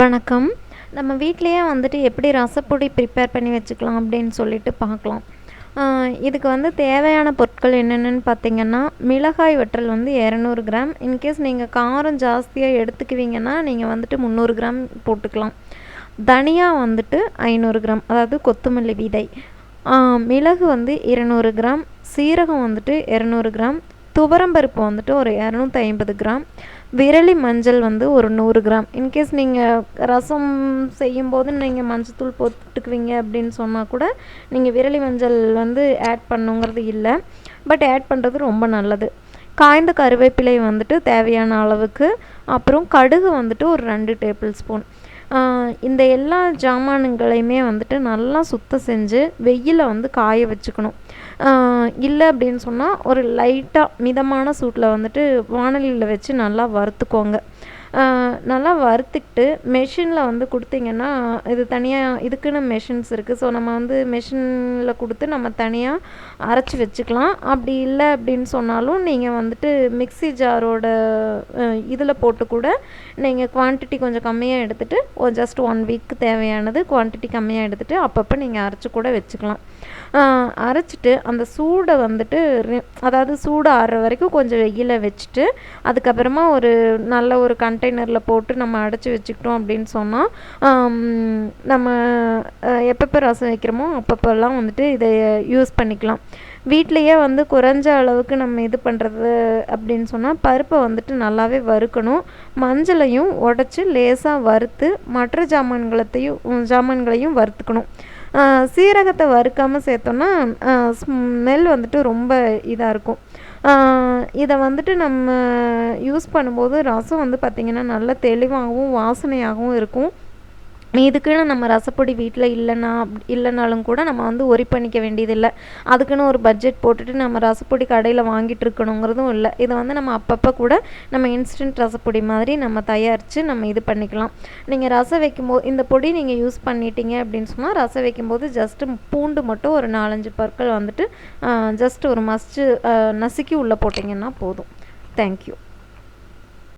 வணக்கம். நம்ம வீட்டிலையே வந்துட்டு எப்படி ரசப்பொடி ப்ரிப்பேர் பண்ணி வச்சுக்கலாம் அப்படின்னு சொல்லிட்டு பார்க்கலாம். இதுக்கு வந்து தேவையான பொருட்கள் என்னென்னு பார்த்தீங்கன்னா மிளகாய் வற்றல் வந்து இரநூறு கிராம். இன்கேஸ் நீங்கள் காரம் ஜாஸ்தியாக எடுத்துக்குவீங்கன்னா நீங்கள் வந்துட்டு முந்நூறு கிராம் போட்டுக்கலாம். தனியா வந்துட்டு ஐநூறு கிராம் அதாவது கொத்தமல்லி விதை. மிளகு வந்து இருநூறு கிராம். சீரகம் வந்துட்டு இரநூறு கிராம். துவரம்பருப்பு வந்துட்டு ஒரு இரநூத்தி ஐம்பது கிராம். விரலி மஞ்சள் வந்து ஒரு நூறு கிராம். இன்கேஸ் நீங்கள் ரசம் செய்யும்போது நீங்கள் மஞ்சத்தூள் போட்டுக்குவீங்க அப்படின்னு சொன்னால் கூட நீங்கள் விரலி மஞ்சள் வந்து ஆட் பண்ணுங்கிறது இல்லை. பட் ஆட் பண்ணுறது ரொம்ப நல்லது. காய்ந்த கருவேப்பிலை வந்துட்டு தேவையான அளவுக்கு. அப்புறம் கடுகு வந்துட்டு ஒரு ரெண்டு டேபிள் ஸ்பூன் இந்த எல்லா ஜாமானுங்களையுமே வந்துட்டு நல்லா சுத்தம் செஞ்சு வெயிலில் வந்து காய வச்சுக்கணும். இல்லை அப்படின்னு சொன்னால் ஒரு லைட்டாக மிதமான சூட்டில் வந்துட்டு வானலியில் வச்சு நல்லா வறுத்துக்கோங்க. நல்லா வறுத்துக்கிட்டு மெஷினில் வந்து கொடுத்தீங்கன்னா இது தனியாக இதுக்குன்னு மெஷின்ஸ் இருக்குது ஸோ நம்ம வந்து மெஷினில் கொடுத்து நம்ம தனியாக அரைச்சி வச்சுக்கலாம். அப்படி இல்லை அப்படின்னு சொன்னாலும் நீங்கள் வந்துட்டு மிக்சி ஜாரோட இதில் போட்டு கூட நீங்கள் குவான்டிட்டி கொஞ்சம் கம்மியாக எடுத்துகிட்டு ஜஸ்ட் ஒன் வீக்கு தேவையானது குவான்டிட்டி கம்மியாக எடுத்துகிட்டு அப்பப்போ நீங்கள் அரைச்சி கூட வச்சுக்கலாம். அரைச்சிட்டு அந்த சூடை வந்துட்டு அதாவது சூடு ஆறுற வரைக்கும் கொஞ்சம் வெயில வச்சுட்டு அதுக்கப்புறமா ஒரு நல்ல ஒரு கண்டெய்னரில் போட்டு நம்ம அடைச்சி வச்சுக்கிட்டோம் அப்படின்னு சொன்னால் நம்ம எப்பப்போ ரசம் வைக்கிறோமோ அப்பப்போல்லாம் வந்துட்டு இதை யூஸ் பண்ணிக்கலாம். வீட்லேயே வந்து குறைஞ்ச அளவுக்கு நம்ம இது பண்ணுறது அப்படின்னு சொன்னால் பருப்பை வந்துட்டு நல்லாவே வறுக்கணும். மஞ்சளையும் உடச்சி லேசாக வறுத்து மற்ற ஜாமான்களத்தையும் ஜாமான்களையும் வறுத்துக்கணும். சீரகத்தை வறுக்காமல் சேர்த்தோன்னா ஸ்மெல் வந்துட்டு ரொம்ப இதாக இருக்கும். இதை வந்துட்டு நம்ம யூஸ் பண்ணும்போது ரசம் வந்து பார்த்திங்கன்னா நல்ல தெளிவாகவும் வாசனையாகவும் இருக்கும். இதுக்குன்னு நம்ம ரசப்பொடி வீட்டில் இல்லைன்னா இல்லைனாலும் கூட நம்ம வந்து ஒரி பண்ணிக்க வேண்டியதில்லை. அதுக்குன்னு ஒரு பட்ஜெட் போட்டுட்டு நம்ம ரசப்பொடி கடையில் வாங்கிட்டு இருக்கணுங்கிறதும் இல்லை. இதை வந்து நம்ம அப்பப்போ கூட நம்ம இன்ஸ்டன்ட் ரசப்பொடி மாதிரி நம்ம தயாரித்து நம்ம இது பண்ணிக்கலாம். நீங்கள் ரசம் வைக்கும்போது இந்த பொடி நீங்கள் யூஸ் பண்ணிட்டீங்க அப்படின்னு சொன்னால் ரசம் வைக்கும்போது ஜஸ்ட்டு பூண்டு மட்டும் ஒரு நாலஞ்சு பற்கள் வந்துட்டு ஜஸ்ட் ஒரு மஸ்ட்டு நசுக்கி உள்ளே போட்டிங்கன்னா போதும். தேங்க்யூ